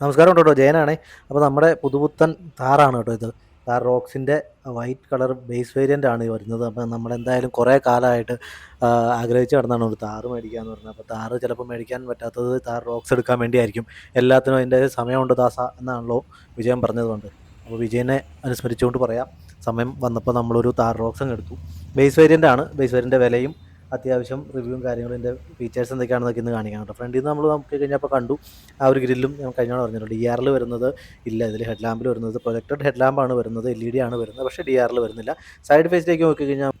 നമസ്കാരം കേട്ടോ ജയനാണ്. അപ്പോൾ നമ്മുടെ പുതുപുത്തൻ താറാണ് കേട്ടോ ഇത്. താർ റോക്സിന്റെ വൈറ്റ് കളർ ബേസ് വേരിയന്റ് ആണ് വരുന്നത്. അപ്പോൾ നമ്മളെന്തായാലും കുറേ കാലമായിട്ട് ആഗ്രഹിച്ച് കിടന്നാണ് ഒരു താറ് മേടിക്കുക എന്ന് പറഞ്ഞത്. അപ്പോൾ താറ് ചിലപ്പോൾ മേടിക്കാൻ പറ്റാത്തത് താർ റോക്സ് എടുക്കാൻ വേണ്ടിയായിരിക്കും. എല്ലാത്തിനും അതിന്റെ സമയമുണ്ട് ദാസ എന്നാണല്ലോ വിജയൻ പറഞ്ഞതുകൊണ്ട്. അപ്പോൾ വിജയനെ അനുസ്മരിച്ചുകൊണ്ട് പറയാം. സമയം വന്നപ്പോൾ നമ്മളൊരു താർ റോക്സ് എടുത്തു. ബേസ് വേരിയന്റ് ആണ്. ബേസ് വേരിയന്റെ വിലയും അത്യാവശ്യം റിവ്യൂവും കാര്യങ്ങളും ഇതിന്റെ ഫീച്ചേഴ്സ് എന്തൊക്കെയാണെന്നൊക്കെ ഇന്ന് കാണിക്കാം കേട്ടോ. ഫ്രണ്ടിൽ നിന്ന് നമ്മൾ നമുക്ക് കഴിഞ്ഞപ്പോൾ കണ്ടു ആ ഒരു ഗ്രില്ലും ഞാൻ കഴിഞ്ഞാണ് പറഞ്ഞിട്ടുണ്ട്. ഡി ആറിൽ വരുന്നത് ഇല്ല ഇതിൽ ഹെഡ് ലാമ്പിൽ വരുന്നത്. പ്രൊജക്റ്റഡ് ഹെഡ് ലാമ്പാണ് വരുന്നത് എൽ ഇ ഡി ആണ് വരുന്നത് പക്ഷേ ഡി ആറിൽ വരുന്നില്ല. സൈഡ് ഫേസിലേക്ക് നോക്കി കഴിഞ്ഞാൽ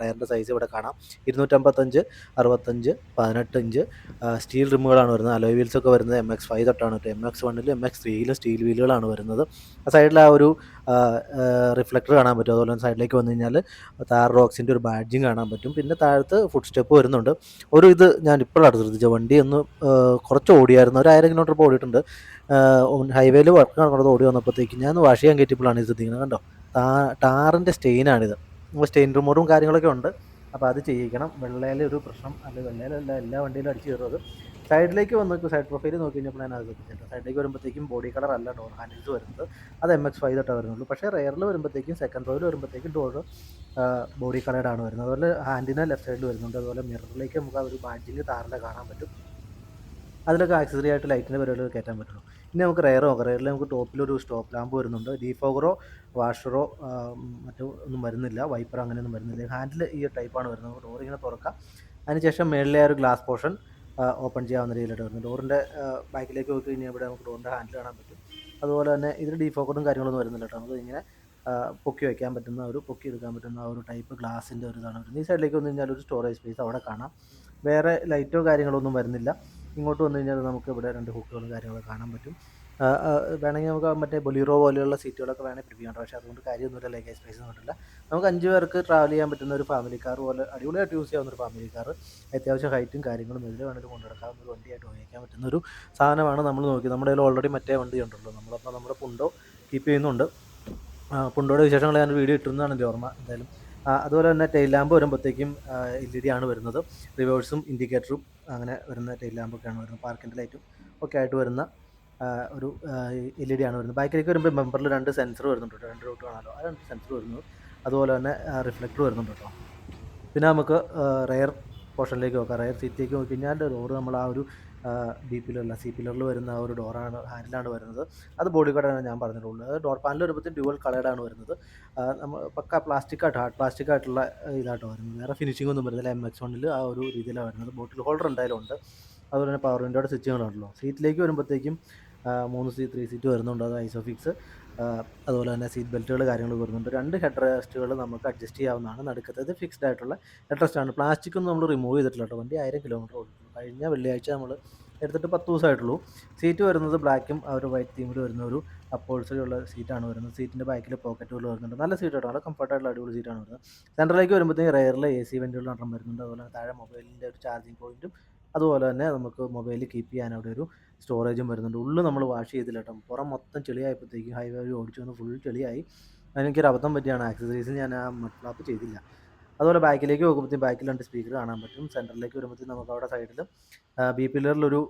ടയറിന്റെ സൈസ് ഇവിടെ കാണാം. ഇരുന്നൂറ്റമ്പത്തഞ്ച് അറുപത്തഞ്ച് പതിനെട്ട് ഇഞ്ച് സ്റ്റീൽ റിമുകളാണ് വരുന്നത്. അലോയ് വീൽസൊക്കെ വരുന്നത് എം എക്സ് ഫൈവ് തൊട്ടാണ് എം എക്സ് വണ്ണിലും എം എക്സ് ത്രീയിലും സ്റ്റീൽ വീലുകളാണ് വരുന്നത്. ആ സൈഡിൽ ആ ഒരു റിഫ്ലക്ടർ കാണാൻ പറ്റും. അതുപോലെ തന്നെ സൈഡിലേക്ക് വന്നു കഴിഞ്ഞാൽ താർ റോക്സിന്റെ ഒരു ബാഡ്ജിങ് കാണാൻ പറ്റും. പിന്നെ താഴത്ത് ഫുഡ് സ്റ്റെപ്പ് വരുന്നുണ്ട്. ഒരു ഇത് ഞാൻ ഇപ്പോഴാണ് ശ്രദ്ധിച്ചത്. വണ്ടി ഒന്ന് കുറച്ച് ഓടിയായിരുന്നു. ഒരു ആയിരം കിലോമീറ്റർ ഓടിയിട്ടുണ്ട്. ഹൈവേയിൽ വർക്ക് നടക്കുന്നത് ഓടി വന്നപ്പോഴത്തേക്ക് ഞാൻ വാഷ് ചെയ്യാൻ കയറ്റിയപ്പോഴാണ് ഇത് ശ്രദ്ധിക്കുന്നത്. കണ്ടോ? ടാറിന്റെ സ്റ്റെയിനാണിത് സ്റ്റെയിൻ റിമോട്ടും കാര്യങ്ങളൊക്കെ ഉണ്ട്. അപ്പോൾ അത് ചെയ്യിക്കണം. വെള്ളയിൽ ഒരു പ്രശ്നം അല്ല വെള്ളയിലല്ല എല്ലാ വണ്ടിയിലും അടിച്ച് കയറുന്നത് സൈഡിലേക്ക് വന്ന് സൈഡ് പ്രൊഫൈൽ നോക്കി കഴിഞ്ഞപ്പോൾ ഞാൻ അത് ശ്രദ്ധിച്ചിട്ടുണ്ട് സൈഡിലേക്ക് വരുമ്പോഴത്തേക്കും ബോഡി കളർ അല്ല ഡോർ ഹാൻഡിൽസ് വരുന്നത്. അത് എം എക്സ് ഫൈവ് തൊട്ടാണ് വരുന്നുള്ളൂ പക്ഷേ റെയറിൽ വരുമ്പോഴത്തേക്കും സെക്കൻഡ് റോയിൽ വരുമ്പോഴത്തേക്കും ഡോർ ബോഡി കളേഡാണ് വരുന്നത്. അതുപോലെ ഹാൻഡിന് ലെഫ്റ്റ് സൈഡിൽ വരുന്നുണ്ട്. അതുപോലെ മിററിലേക്ക് നമുക്ക് ആ ഒരു ബാഡ്ജിങ് താറിന്റെ കാണാൻ പറ്റും. അതിലൊക്കെ ആക്സസറി ആയിട്ട് ലൈറ്റിന്റെ പരിപാടികൾ കയറ്റാൻ പറ്റുള്ളൂ. ഇനി നമുക്ക് റെയർ നോക്കാം റെയറിൽ നമുക്ക് ടോപ്പിലൊരു സ്റ്റോപ്പ് ലാമ്പ് വരുന്നുണ്ട്. ഡീഫോഗറോ വാഷറോ മറ്റോ ഒന്നും വരുന്നില്ല. വൈപ്പറോ അങ്ങനെയൊന്നും വരുന്നില്ല. ഹാൻഡിൽ ഈ ടൈപ്പാണ് വരുന്നത്. ഡോർ ഇങ്ങനെ തുറക്കാം. അതിനുശേഷം മേളിലെ ഒരു ഗ്ലാസ് പോർഷൻ ഓപ്പൺ ചെയ്യാവുന്ന രീതിയിലായിട്ട് വരുന്നത്. ഡോറിന്റെ ബാക്കിലേക്ക് നോക്കി കഴിഞ്ഞാൽ ഇവിടെ നമുക്ക് ഡോറിന്റെ ഹാൻഡിൽ കാണാൻ പറ്റും. അതുപോലെ തന്നെ ഇതിൽ ഡീഫോക്കറും കാര്യങ്ങളൊന്നും വരുന്നില്ല കേട്ടോ. നമുക്ക് ഇങ്ങനെ പൊക്കി വയ്ക്കാൻ പറ്റുന്ന ഒരു പൊക്കി എടുക്കാൻ പറ്റുന്ന ഒരു ടൈപ്പ് ഗ്ലാസിന്റെ ഒരു ഇതാണ് വരുന്നത്. ഈ സൈഡിലേക്ക് വന്നു കഴിഞ്ഞാൽ ഒരു സ്റ്റോറേജ് സ്പേസ് അവിടെ കാണാം. വേറെ ലൈറ്റോ കാര്യങ്ങളോ ഒന്നും വരുന്നില്ല. ഇങ്ങോട്ട് വന്നു കഴിഞ്ഞാൽ നമുക്ക് ഇവിടെ രണ്ട് ഹുക്കുകളും കാര്യങ്ങളൊക്കെ കാണാൻ പറ്റും. വേണമെങ്കിൽ നമുക്ക് മറ്റേ ബൊലീറോ പോലെയുള്ള സീറ്റുകളൊക്കെ വേണമെങ്കിൽ പ്രിവ്യൂ ചെയ്യാം പക്ഷേ അതുകൊണ്ട് കാര്യമൊന്നുമില്ല ലഗേജ് സ്പേസ് ഇല്ല നമുക്ക് അഞ്ച് പേർക്ക് ട്രാവൽ ചെയ്യാൻ പറ്റുന്ന ഒരു ഫാമിലി കാർ പോലെ അടിപൊളിയായിട്ട് യൂസ് ചെയ്യാവുന്ന ഒരു ഫാമിലി കാർ അത്യാവശ്യം ഹൈറ്റും കാര്യങ്ങളും ഇതിൽ വേണമെങ്കിൽ കൊണ്ടുനടക്കാവുന്ന ഒരു വണ്ടിയായിട്ട് ഉപയോഗിക്കാൻ പറ്റുന്ന ഒരു സാധനമാണ് നമ്മൾ നോക്കി നമ്മുടെ കയ്യിൽ ഓൾറെഡി മറ്റേ വണ്ടി ഉണ്ടല്ലോ. നമ്മളപ്പോൾ നമ്മുടെ പുണ്ടോ കീപ്പ് ചെയ്യുന്നുണ്ട്. പുണ്ടോയുടെ വിശേഷങ്ങൾ ഞാൻ വീഡിയോ ഇട്ടിരുന്നതാണ് എന്റെ ഓർമ്മ. എന്തായാലും അതുപോലെ തന്നെ ടെയിൽ ലാമ്പ് വരുമ്പോഴത്തേക്കും എൽ ഇ ഡി ആണ് വരുന്നത്. റിവേഴ്സും ഇൻഡിക്കേറ്ററും അങ്ങനെ വരുന്ന ടെയിൽ ലാമ്പൊക്കെയാണ് വരുന്നത്. പാർക്കിന്റെ ലൈറ്റും ഒക്കെ ആയിട്ട് വരുന്ന ഒരു എൽ ഇ ഡി ആണ് വരുന്നത്. ബാക്കിലേക്ക് വരുമ്പോൾ മെമ്പറിൽ രണ്ട് സെൻസർ വരുന്നുണ്ട് കേട്ടോ. രണ്ട് റൂട്ട് കാണാമല്ലോ ആ രണ്ട് സെൻസർ വരുന്നു. അതുപോലെ തന്നെ റിഫ്ലക്ടർ വരുന്നുണ്ട് കേട്ടോ. പിന്നെ നമുക്ക് റയർ പോർഷനിലേക്ക് നോക്കാം. റയർ സീറ്റിലേക്ക് നോക്കി കഴിഞ്ഞാൽ ഡോറ് നമ്മൾ ആ ഒരു ബി പില്ലറിൽ സി പില്ലറിൽ വരുന്ന ഒരു ഡോറാണ് ഹാൻഡിലാണ് വരുന്നത്. അത് ബോഡി കാർഡാണ് ഞാൻ പറഞ്ഞിട്ടുള്ളത്. ഡോർ പാനൽ വരുമ്പോൾ ഡ്യുവൽ കളേഡാണ് വരുന്നത്. നമ്മൾ പക്ക പ്ലാസ്റ്റിക് ആയിട്ട് ഹാർഡ് പ്ലാസ്റ്റിക് ആയിട്ടുള്ള ഇതാട്ടോ വരുന്നത്. വേറെ ഫിനിഷിംഗ് ഒന്നും വരുന്നില്ല. എം എക്സ് വണ്ണിൽ ആ ഒരു രീതിയിലാണ് വരുന്നത്. ബോട്ടിൽ ഹോൾഡർ എന്തായാലും ഉണ്ട്. അതുപോലെ തന്നെ പവർ വിൻഡോയുടെ സ്വിച്ചുകളുണ്ടല്ലോ സീറ്റിലേക്ക് വരുമ്പോഴത്തേക്കും മൂന്ന് സീറ്റ് ത്രീ സീറ്റ് വരുന്നുണ്ട് അത് ഐസോഫിക്സ്. അതുപോലെ തന്നെ സീറ്റ് ബെൽറ്റുകൾ കാര്യങ്ങൾ വരുന്നുണ്ട്. രണ്ട് ഹെഡ് റെസ്റ്റുകൾ നമുക്ക് അഡ്ജസ്റ്റ് ചെയ്യാവുന്നതാണ് നടുക്കത്തത് ഫിക്സ്ഡ് ആയിട്ടുള്ള ഹെഡ് റെസ്റ്റാണ് പ്ലാസ്റ്റിക് ഒന്നും നമ്മൾ റിമൂവ് ചെയ്തിട്ടില്ല കേട്ടോ. വണ്ടി ആയിരം കിലോമീറ്റർ ഓടിക്കുന്നു കഴിഞ്ഞ വെള്ളിയാഴ്ച നമ്മൾ എടുത്തിട്ട് പത്ത് ദിവസമായിട്ടുള്ളൂ. സീറ്റ് വരുന്നത് ബ്ലാക്കും ആ ഒരു വൈറ്റ് തീമിൽ വരുന്ന ഒരു അപ്പോൾസറി ഉള്ള സീറ്റാണ് വരുന്നത്. സീറ്റിന്റെ ബാക്കിൽ പോക്കറ്റുകൾ വരുന്നുണ്ട്. നല്ല സീറ്റ് കേട്ടോ. നല്ല കംഫർട്ടായിട്ടുള്ള അടിപൊളി സീറ്റാണ് വരുന്നത്. സെൻട്രലേക്ക് വരുമ്പോഴത്തേക്കും റെയറിൽ എ സി വെന്റുകൾ നടന്നു വരുന്നുണ്ട്. അതുപോലെ താഴെ മൊബൈലിന്റെ ഒരു ചാർജിങ് പോയിന്റും അതുപോലെ തന്നെ നമുക്ക് മൊബൈൽ കീപ്പ് ചെയ്യാൻ അവിടെ ഒരു സ്റ്റോറേജും വരുന്നുണ്ട്. ഉള്ളിൽ നമ്മൾ വാഷ് ചെയ്തില്ല കേട്ടോ പുറം മൊത്തം ചെളിയായപ്പോഴത്തേക്കും ഹൈവേ വഴി ഓടിച്ചു വന്ന് ഫുൾ ചെളിയായി. അതിനെനിക്കൊരു അബദ്ധം പറ്റിയാണ്. ആക്സസറീസ് ഞാൻ ആ മഡ്ഫ്ലാപ്പ് ചെയ്തില്ല. അതുപോലെ ബാക്കിലേക്ക് നോക്കുമ്പോഴത്തേക്കും ബാക്കിൽ രണ്ട് സ്പീക്കർ കാണാൻ പറ്റും. സെന്ററിലേക്ക് വരുമ്പോഴത്തേക്കും നമുക്ക് അവിടെ സൈഡിൽ ബി പില്ലറിലൊരു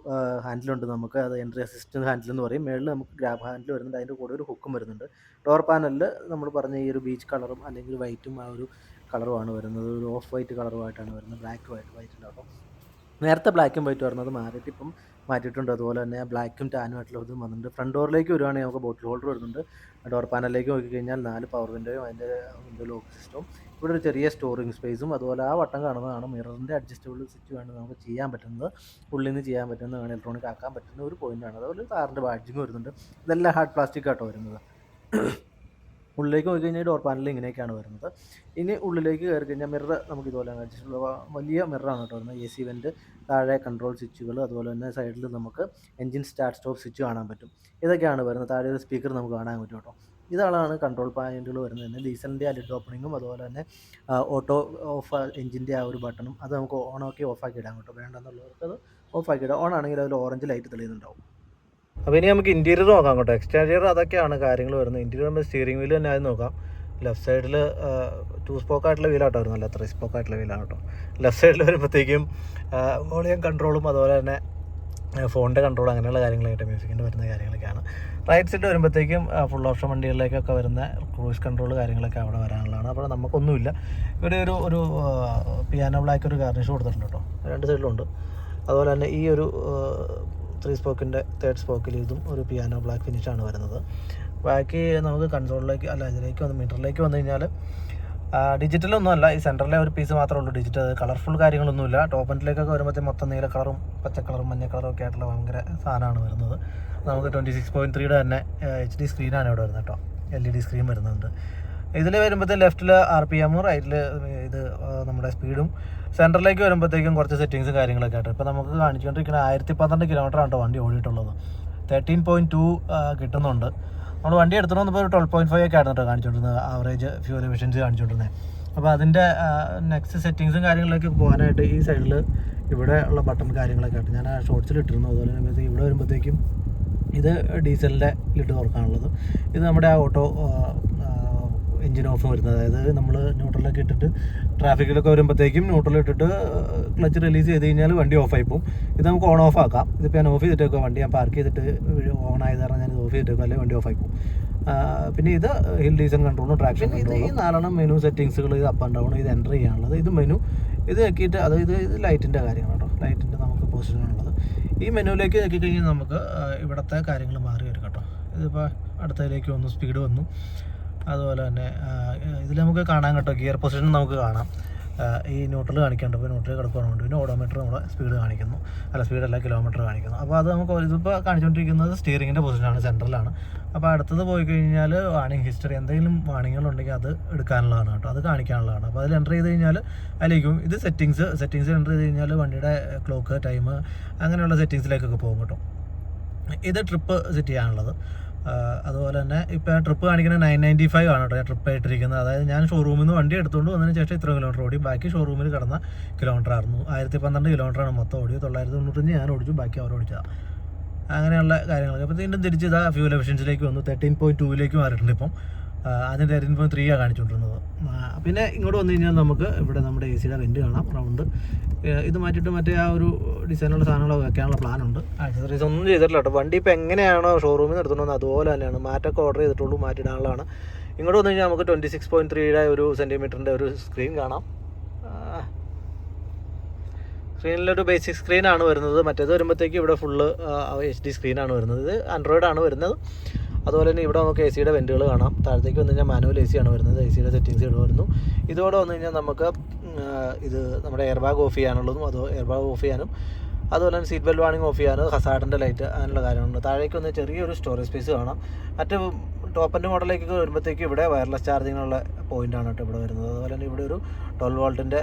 ഹാൻഡിലുണ്ട് നമുക്ക്. അത് എൻട്രി അസിസ്റ്റന്റ് ഹാൻഡിൽ എന്ന് പറയും. മേളിൽ നമുക്ക് ഗ്രാബ് ഹാൻഡിൽ വരുന്നുണ്ട്. അതിന്റെ കൂടെ ഒരു ഹുക്കും വരുന്നുണ്ട്. ഡോർ പാനലിൽ നമ്മൾ പറഞ്ഞ ഈ ഒരു ബീച്ച് കളറും അല്ലെങ്കിൽ വൈറ്റും ആ ഒരു കളറുമാണ് വരുന്നത്. ഒരു ഓഫ് വൈറ്റ് കളറുമായിട്ടാണ് വരുന്നത്. ബ്ലാക്ക് വൈറ്റ് ഉണ്ടാവും നേരത്തെ ബ്ലാക്കും വൈറ്റ് വരുന്നത് മാറിയിട്ട് ഇപ്പം മാറ്റിയിട്ടുണ്ട്. അതുപോലെ തന്നെ ബ്ലാക്കും ടാനും ആയിട്ടുള്ള ഇതും വന്നിട്ടുണ്ട്. ഫ്രണ്ട് ഡോറിലേക്ക് വരുവാണെങ്കിൽ നമുക്ക് ബോട്ടിൽ ഹോൾഡർ വരുന്നുണ്ട്. ഡോർ പാനലിലേക്ക് നോക്കി കഴിഞ്ഞാൽ നാല് പവർ വിൻഡോയും അതിന്റെ വിൻഡോ ലോക്ക് സിസ്റ്റവും ഇവിടെ ഒരു ചെറിയ സ്റ്റോറിങ് സ്പേസും അതുപോലെ ആ വട്ടം കാണുന്നതാണ് മിററിന്റെ അഡ്ജസ്റ്റബിൾ സ്വിച്ച് നമുക്ക് ചെയ്യാൻ പറ്റുന്നത്. ഉള്ളിൽ നിന്ന് ചെയ്യാൻ പറ്റുന്ന ഇലക്ട്രോണിക് ആക്കാൻ പറ്റുന്ന ഒരു പോയിന്റാണ് അതുപോലെ കാറിന്റെ ബാഡ്ജിങ് വരുന്നുണ്ട്. ഇതെല്ലാം ഹാർഡ് പ്ലാസ്റ്റിക് ആട്ടോ വരുന്നത്. ഉള്ളിലേക്ക് നോക്കി കഴിഞ്ഞാൽ ഡോർ പാനൽ ഇങ്ങനെയൊക്കെയാണ് വരുന്നത്. ഇനി ഉള്ളിലേക്ക് കയറി കഴിഞ്ഞാൽ മിറർ നമുക്ക് ഇതുപോലെ അഡ്ജസ്റ്റ് വലിയ മിററാണ് കേട്ടോ വരുന്നത്. എ സി വെന്റ് താഴെ കൺട്രോൾ സ്വിച്ചുകൾ അതുപോലെ തന്നെ സൈഡിൽ നമുക്ക് എൻജിൻ സ്റ്റാർട്ട് സ്റ്റോപ്പ് സ്വിച്ച് കാണാൻ പറ്റും. ഇതൊക്കെയാണ് വരുന്നത്. താഴെ ഒരു സ്പീക്കർ നമുക്ക് കാണാൻ പറ്റും കേട്ടോ. ഇതാണ് കൺട്രോൾ പോയിന്റുകൾ വരുന്നത്. തന്നെ ഡീസലിന്റെ ലിഡ് ഓപ്പണിങ്ങും അതുപോലെ തന്നെ ഓട്ടോ ഓഫ് എഞ്ചിന്റെ ആ ഒരു ബട്ടണും അത് നമുക്ക് ഓൺ ആക്കി ഓഫാക്കി ഇടാൻ കേട്ടോ വേണ്ടെന്നുള്ളവർക്ക് അത് ഓഫാക്കി ഇടാം. ഓൺ ആണെങ്കിൽ അതിൽ ഓറഞ്ച് ലൈറ്റ് തെളിയുന്നുണ്ടാവും. അപ്പോൾ ഇനി നമുക്ക് ഇന്റീരിയർ നോക്കാം കേട്ടോ. എക്സ്റ്റീരിയർ അതൊക്കെയാണ് കാര്യങ്ങൾ വരുന്നത്. ഇന്റീരിയർ നമ്മൾ സ്റ്റിയറിംഗ് വീൽ തന്നെ ആദ്യം നോക്കാം. ലെഫ്റ്റ് സൈഡിൽ ടു സ്പോക്ക് ആയിട്ടുള്ള വീലാട്ടോ വരുന്നത്. അല്ല ത്രീ സ്പോക്ക് ആയിട്ടുള്ള വീലാണ് കേട്ടോ. ലെഫ്റ്റ് സൈഡിൽ വരുമ്പോഴത്തേക്കും വോളിയം കൺട്രോളും അതുപോലെ തന്നെ ഫോണിന്റെ കൺട്രോൾ അങ്ങനെയുള്ള കാര്യങ്ങളായിട്ട് മ്യൂസിക്കിന്റെ വരുന്ന കാര്യങ്ങളൊക്കെയാണ്. റൈറ്റ് സൈഡ് വരുമ്പോഴത്തേക്കും ഫുൾ ഓപ്ഷൻ വണ്ടികളിലേക്കൊക്കെ വരുന്ന ക്രൂസ് കൺട്രോൾ കാര്യങ്ങളൊക്കെ അവിടെ വരാനുള്ളതാണ്. അപ്പോൾ നമുക്കൊന്നുമില്ല. ഇവിടെ ഒരു ഒരു പിയാനോ ബ്ലാക്ക് ഒരു ഗാർണിഷ് കൊടുത്തിട്ടുണ്ട് കേട്ടോ. രണ്ട് സൈഡിലുണ്ട് അതുപോലെ തന്നെ ഈ ഒരു ത്രീ സ്പോക്കിന്റെ തേർഡ് സ്പോക്കിൽ ഇതും ഒരു പിയാനോ ബ്ലാക്ക് ഫിനിഷാണ് വരുന്നത്. ബാക്കി നമുക്ക് കൺസോളിലേക്ക് അല്ല ഇതിലേക്ക് വന്ന് മീറ്ററിലേക്ക് വന്നു കഴിഞ്ഞാൽ ഡിജിറ്റലൊന്നും അല്ല. ഈ സെന്ററിലെ ഒരു പീസ് മാത്രമേ ഉള്ളൂ ഡിജിറ്റൽ. കളർഫുൾ കാര്യങ്ങളൊന്നുമില്ല. ടോപ്പ് എൻഡിലേക്കൊക്കെ വരുമ്പോഴത്തേക്കും മൊത്തം നീല കളറും പച്ച കളറും മഞ്ഞ കളറും ഒക്കെ ആയിട്ടുള്ള ഭയങ്കര സാധനമാണ് വരുന്നത്. നമുക്ക് ട്വന്റി സിക്സ് പോയിന്റ് ത്രീയുടെ തന്നെ എച്ച് ഡി സ്ക്രീനാണ് ഇവിടെ വരുന്നത് കേട്ടോ. എൽ ഇ ഡി സ്ക്രീൻ വരുന്നുണ്ട്. ഇതിൽ വരുമ്പോഴത്തെ ലെഫ്റ്റിൽ ആർ പി എമ്മും റൈറ്റിൽ ഇത് നമ്മുടെ സ്പീഡും സെന്ററിലേക്ക് വരുമ്പോഴത്തേക്കും കുറച്ച് സെറ്റിങ്സും കാര്യങ്ങളൊക്കെ ആയിട്ട്. ഇപ്പോൾ നമുക്ക് കാണിച്ചുകൊണ്ടിരിക്കുന്ന ആയിരത്തി പന്ത്രണ്ട് കിലോമീറ്റർ ആണ് വണ്ടി ഓടിയിട്ടുള്ളത്. തേർട്ടീൻ പോയിന്റ് ടു കിട്ടുന്നുണ്ട്. നമ്മൾ വണ്ടി എടുത്തു വന്നപ്പോൾ ഒരു ട്വൽവ് പോയിന്റ് ഫൈവ് ഒക്കെ ആയിരുന്നു കേട്ടോ കാണിച്ചുകൊണ്ടിരുന്നത് ആവറേജ് ഫ്യൂൽ എഫിഷ്യൻസി കാണിച്ചുകൊണ്ടിരുന്നത്. അപ്പോൾ അതിന്റെ നെക്സ്റ്റ് സെറ്റിങ്സും കാര്യങ്ങളിലേക്ക് പോകാനായിട്ട് ഈ സൈഡിൽ ഇവിടെ ഉള്ള ബട്ടൺ കാര്യങ്ങളൊക്കെ ആയിട്ട് ഞാൻ ആ ഷോർട്സിൽ ഇട്ടിരുന്നു. അതുപോലെ തന്നെ ഇവിടെ വരുമ്പോഴത്തേക്കും ഇത് ഡീസലിന്റെ ലിഡ് തുറക്കാനുള്ളത്. ഇത് നമ്മുടെ ആ ഓട്ടോ എഞ്ചിൻ ഓഫ് വരുന്നത്. അതായത് നമ്മൾ ന്യൂട്രലൊക്കെ ഇട്ടിട്ട് ട്രാഫിക്കിലൊക്കെ വരുമ്പോഴത്തേക്കും ന്യൂട്രൽ ഇട്ടിട്ട് ക്ലച്ച് റിലീസ് ചെയ്ത് കഴിഞ്ഞാൽ വണ്ടി ഓഫ് ആയി പോകും. ഇത് നമുക്ക് ഓൺ ഓഫ് ആക്കാം. ഇതിപ്പോൾ ഞാൻ ഓഫ് ചെയ്തിട്ടേക്കുക വണ്ടി ഞാൻ പാർക്ക് ചെയ്തിട്ട് ഓൺ ആയത് കാരണം ഞാൻ ഓഫ് ചെയ്തിട്ടേക്കുക അല്ലെങ്കിൽ വണ്ടി ഓഫ് ആയി പോകും. പിന്നെ ഇത് ഹിൽ ഡീസൺ കൺട്രോളും ട്രാക്ഷൻ ഇത് ഈ നാലെണ്ണം മെനു സെറ്റിങ്സുകൾ ഇത് അപ്പ് ആൻഡ് ഡൗൺ ഇത് എന്റർ ചെയ്യാനുള്ളത്. ഇത് മെനു ഇത് നോക്കിയിട്ട് അതായത് ഇത് ലൈറ്റിന്റെ കാര്യമാണ് കേട്ടോ ലൈറ്റിന്റെ നമുക്ക് പൊസിഷനാണുള്ളത് ഈ മെനുവിലേക്ക് നോക്കിക്കഴിഞ്ഞാൽ നമുക്ക് ഇവിടുത്തെ കാര്യങ്ങൾ മാറി വരും കേട്ടോ ഇതിപ്പോൾ അടുത്തതിലേക്ക് വന്നു സ്പീഡ് വന്നു. അതുപോലെ തന്നെ ഇതിൽ നമുക്ക് കാണാൻ കേട്ടോ ഗിയർ പൊസിഷൻ നമുക്ക് കാണാം. ഈ ന്യൂട്രൽ കാണിക്കേണ്ട ഇപ്പോൾ ന്യൂട്രൽ കിടക്കുകയാണെങ്കിൽ പിന്നെ ഓഡോമീറ്റർ നമ്മുടെ സ്പീഡ് കാണിക്കുന്നു. അല്ല സ്പീഡല്ല കിലോമീറ്റർ കാണിക്കുന്നു. അപ്പോൾ അത് നമുക്ക് ഇതിപ്പോൾ കാണിച്ചുകൊണ്ടിരിക്കുന്നത് സ്റ്റിയറിങ്ങിന്റെ പൊസിഷനാണ് സെൻട്രലാണ്. അപ്പോൾ അടുത്തത് പോയി കഴിഞ്ഞാൽ വാണിംഗ് ഹിസ്റ്ററി എന്തെങ്കിലും വാണിങ്ങുകളുണ്ടെങ്കിൽ അത് എടുക്കാനുള്ളതാണ് കേട്ടോ അത് കാണിക്കാനുള്ളതാണ്. അപ്പോൾ അതിൽ എന്റർ ചെയ്ത് കഴിഞ്ഞാൽ അതിലേക്കും ഇത് സെറ്റിങ്സ് സെറ്റിങ്സ് എന്റർ ചെയ്ത് കഴിഞ്ഞാൽ വണ്ടിയുടെ ക്ലോക്ക് ടൈം അങ്ങനെയുള്ള സെറ്റിങ്സിലേക്കൊക്കെ പോകും കേട്ടോ. ഇത് ട്രിപ്പ് സെറ്റ് ചെയ്യാനുള്ളത്. അതുപോലെ തന്നെ ഇപ്പോൾ ട്രിപ്പ് കാണിക്കുന്നത് നയൻ നയന്റി ഫൈവ് ആണ് കേട്ടോ. ട്രിപ്പ് ആയിട്ടിരിക്കുന്നത്. അതായത് ഞാൻ ഷോറൂമിൽ നിന്ന് വണ്ടി എടുത്തുകൊണ്ട് വന്നതിന് ശേഷം ഇത്ര കിലോമീറ്റർ ഓടി. ബാക്കി ഷോറൂമിൽ കിടന്ന കിലോമീറ്റർ ആയിരുന്നു. ആയിരത്തി പന്ത്രണ്ട് കിലോമീറ്ററാണ് മൊത്തം ഓടി തൊള്ളായിരത്തി തൊണ്ണൂറ്റഞ്ച് ഞാൻ ഓടിച്ചു. ബാക്കി അവർ ഓടിച്ചതാണ് അങ്ങനെയുള്ള കാര്യങ്ങളൊക്കെ. അപ്പോൾ വീണ്ടും തിരിച്ച് ഇതാ ഫ്യൂൽ എഫിഷ്യൻസിലേക്ക് വന്നു. തേർട്ടീൻ പോയിന്റ് ടൂവിലേക്ക് മാറിയിട്ടുണ്ട് ഇപ്പം. ആദ്യം തേർട്ടീൻ ത്രീ ആണ് കാണിച്ചുകൊണ്ടിരുന്നത്. പിന്നെ ഇങ്ങോട്ട് വന്നു കഴിഞ്ഞാൽ നമുക്ക് ഇവിടെ നമ്മുടെ എ സിയുടെ റെന്റ് കാണാം റൗണ്ട് ഇത് മാറ്റിയിട്ട് മറ്റേ ആ ഒരു ഡിസൈനുള്ള സാധനങ്ങളൊക്കെ വെക്കാനുള്ള പ്ലാൻ ഉണ്ട്. ആക്സസറീസ് ഒന്നും ചെയ്തിട്ടില്ല കേട്ടോ. വണ്ടി ഇപ്പോൾ എങ്ങനെയാണോ ഷോറൂമിൽ നിന്ന് എടുത്തുകൊണ്ട് വന്നത് അതുപോലെ തന്നെയാണ്. മാറ്റൊക്കെ ഓർഡർ ചെയ്തിട്ടുള്ളൂ മാറ്റിയിടാനുള്ളതാണ് ഇങ്ങോട്ട് വന്നു കഴിഞ്ഞാൽ നമുക്ക് ട്വന്റി സിക്സ് പോയിന്റ് ത്രീയുടെ ഒരു സെന്റിമീറ്ററിന്റെ ഒരു സ്ക്രീൻ കാണാം. സ്ക്രീനിലൊരു ബേസിക് സ്ക്രീനാണ് വരുന്നത്. മറ്റേത് വരുമ്പോഴത്തേക്ക് ഇവിടെ ഫുള്ള് എച്ച് ഡി സ്ക്രീനാണ് വരുന്നത്. ഇത് ആൻഡ്രോയിഡാണ് വരുന്നത്. അതുപോലെ തന്നെ ഇവിടെ നമുക്ക് എ സിയുടെ വെന്റുകൾ കാണാം. താഴത്തേക്ക് വന്നു കഴിഞ്ഞാൽ മാനുവൽ എ ആണ് വരുന്നത്. എ സിയുടെ സെറ്റിങ്സ് ഇവിടെ വരുന്നു. ഇതോടെ വന്നു കഴിഞ്ഞാൽ നമുക്ക് ഇത് നമ്മുടെ എയർ ബാഗ് ഓഫ് ചെയ്യാനുള്ളതും അതോ എയർ ബാഗ് ഓഫ് ചെയ്യാനും അതുപോലെ തന്നെ സീറ്റ് ബെൽറ്റ് വാണിംഗ് ഓഫ് ചെയ്യാനും ഹസാർഡിന്റെ ലൈറ്റ് അങ്ങനെയുള്ള കാര്യങ്ങളുണ്ട്. താഴേക്ക് വന്ന് ചെറിയൊരു സ്റ്റോറേജ് സ്പേസ് കാണാം. മറ്റ് ടോപ്പിന്റെ മോഡലിലേക്ക് വരുമ്പോഴത്തേക്ക് ഇവിടെ വയർലെസ് ചാർജിങ്ങിനുള്ള പോയിന്റാണ് കേട്ടോ ഇവിടെ വരുന്നത്. അതുപോലെ തന്നെ ഇവിടെ ഒരു ട്വൽവ് വോൾട്ടിന്റെ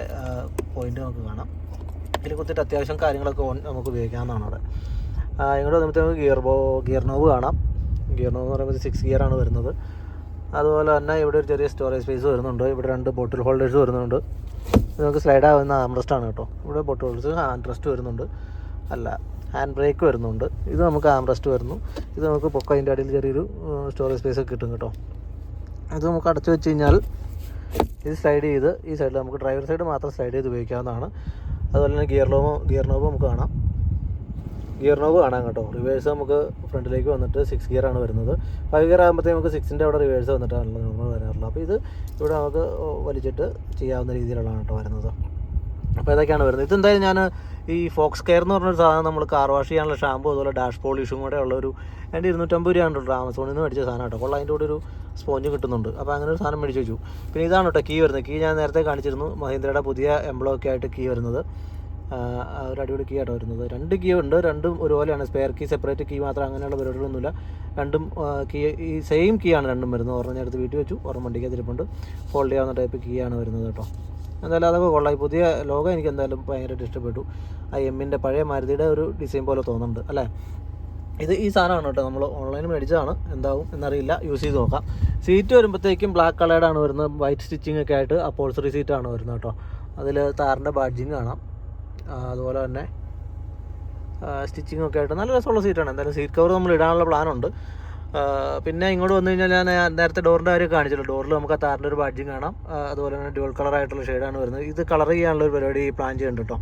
പോയിന്റ് നമുക്ക് കാണാം. ഇതിൽ കുത്തിയിട്ട് അത്യാവശ്യം കാര്യങ്ങളൊക്കെ നമുക്ക് ഉപയോഗിക്കാവുന്നതാണ് അവിടെ. ഇങ്ങോട്ട് വന്നപ്പോഴത്തേക്ക് ഗിയർ ബോ ഗിയർ നോവ് കാണാം. ഗിയർ എന്ന് പറയുമ്പോൾ സിക്സ് ഗിയർ ആണ് വരുന്നത്. അതുപോലെ തന്നെ ഇവിടെ ഒരു ചെറിയ സ്റ്റോറേജ് സ്പേസ് വരുന്നുണ്ട്. ഇവിടെ രണ്ട് ബോട്ടിൽ ഹോൾഡേഴ്സ് വരുന്നുണ്ട്. നമുക്ക് സ്ലൈഡ് ആവുന്ന ആംറസ്റ്റ് ആണ് കേട്ടോ. ഇവിടെ ബോട്ടിൽ ഹോൾഡേഴ്സ് ഹാൻഡ് റെസ്റ്റ് വരുന്നുണ്ട്. അല്ല ഹാൻഡ് ബ്രേക്ക് വരുന്നുണ്ട്. ഇത് നമുക്ക് ആംറസ്റ്റ് വരുന്നു. ഇത് നമുക്ക് പൊക്ക അതിന്റെ അടിയിൽ ചെറിയൊരു സ്റ്റോറേജ് സ്പേസ് ഒക്കെ കിട്ടും കേട്ടോ. ഇത് നമുക്ക് അടച്ചു വെച്ച് കഴിഞ്ഞാൽ ഇത് സ്ലൈഡ് ചെയ്ത് ഈ സൈഡിൽ നമുക്ക് ഡ്രൈവർ സൈഡ് മാത്രം സ്ലൈഡ് ചെയ്ത് ഉപയോഗിക്കാവുന്നതാണ്. അതുപോലെ തന്നെ ഗിയർ ലോബോ ഗിയർ നോബ് നമുക്ക് കാണാം. ഗിയർ നോവ് കാണാം കേട്ടോ. റിവേഴ്സ് നമുക്ക് ഫ്രണ്ടിലേക്ക് വന്നിട്ട് സിക്സ് ഗിയർ ആണ് വരുന്നത്. ഫൈവ് ഗിയർ ആകുമ്പോഴത്തേക്ക് നമുക്ക് സിക്സിന്റെ അവിടെ റിവേഴ്സ് വന്നിട്ടാണ് നമ്മൾ വരാറുള്ളത്. അപ്പോൾ ഇത് ഇവിടെ നമുക്ക് വലിച്ചിട്ട് ചെയ്യാവുന്ന രീതിയിലുള്ളതാണ് കേട്ടോ വരുന്നത്. അപ്പോൾ ഇതൊക്കെയാണ് വരുന്നത്. ഇതെന്തായാലും ഞാൻ ഈ ഫോക്സ് കെയർ എന്ന് പറഞ്ഞൊരു സാധനം നമ്മൾ കാർ വാഷ് ചെയ്യാനുള്ള ഷാമ്പു അതുപോലെ ഡാഷ് പോളിഷും കൂടെ ഉള്ള ഒരു എന്റെ ഇരുന്നൂറ്റമ്പത് രൂപയാണ് കേട്ടോ ആമസോണിൽ നിന്ന് മേടിച്ച സാധനം കേട്ടോ. കൊള്ളാം അതിന്റെ കൂടെ ഒരു സ്പോഞ്ച് കിട്ടുന്നുണ്ട്. അപ്പോൾ അങ്ങനെ ഒരു സാധനം മേടിച്ച് വെച്ചു. പിന്നെ ഇതാണ് കേട്ടോ കീ വരുന്നത്. കീ ഞാൻ നേരത്തെ കാണിച്ചിരുന്നു. മഹീന്ദ്രയുടെ പുതിയ എംബ്ലോക്കെ ആയിട്ട് കീ വരുന്നത്. ഒരു അടിപൊളി കീ ആട്ടോ വരുന്നത്. രണ്ട് കീ ഉണ്ട് രണ്ടും ഒരുപോലെയാണ്. സ്പെയർ കീ സെപ്പറേറ്റ് കീ മാത്രം അങ്ങനെയുള്ള പരിപാടികളൊന്നുമില്ല. രണ്ടും കീ ഈ സെയിം കീ ആണ് രണ്ടും വരുന്നത്. ഒരെണ്ണം ഞാൻ എടുത്ത് വീട്ടിൽ വെച്ചു ഒരെണ്ണം വണ്ടിക്ക് അതിരിപ്പുണ്ട് ഫോൾഡ് ചെയ്യാവുന്ന ടൈപ്പ് കീ ആണ് വരുന്നത് കേട്ടോ. എന്തായാലും അതൊക്കെ കൊള്ളാം. പുതിയ ലോഗോ എനിക്ക് എന്തായാലും ഭയങ്കരമായിട്ട് ഇഷ്ടപ്പെട്ടു. ആ എമ്മിന്റെ പഴയ മാരുതിയുടെ ഒരു ഡിസൈൻ പോലെ തോന്നുന്നുണ്ട് അല്ലേ? ഇത് ഈ സാധനമാണ് കേട്ടോ. നമ്മൾ ഓൺലൈനിൽ മേടിച്ചതാണ്. എന്താവും എന്നറിയില്ല. യൂസ് ചെയ്ത് നോക്കാം. സീറ്റ് വരുമ്പോഴത്തേക്കും ബ്ലാക്ക് കളേർഡാണ് വരുന്നത്. വൈറ്റ് സ്റ്റിച്ചിങ് ഒക്കെ ആയിട്ട് അപ്പോൾസറി സീറ്റാണ് വരുന്നത് കേട്ടോ. അതിൽ താറിന്റെ ബാഡ്ജിങ് കാണാം. അതുപോലെ തന്നെ സ്റ്റിച്ചിങ് ഒക്കെ ആയിട്ട് നല്ല രസമുള്ള സീറ്റാണ് എന്തായാലും സീറ്റ് കവർ നമ്മൾ ഇടാനുള്ള പ്ലാനുണ്ട് പിന്നെ ഇങ്ങോട്ട് വന്നു കഴിഞ്ഞാൽ ഞാൻ നേരത്തെ ഡോറിന്റെ കാര്യം കാണിച്ചല്ലോ ഡോറിൽ നമുക്ക് ആ താറിന്റെ ഒരു ബാഡ്ജിങ് കാണാം. അതുപോലെ തന്നെ ഡ്യുവൽ കളർ ആയിട്ടുള്ള ഷെയ്ഡാണ് വരുന്നത്. ഇത് കളർ ചെയ്യാനുള്ള ഒരു പരിപാടി പ്ലാൻ ചെയ്യുന്നുണ്ട് കേട്ടോ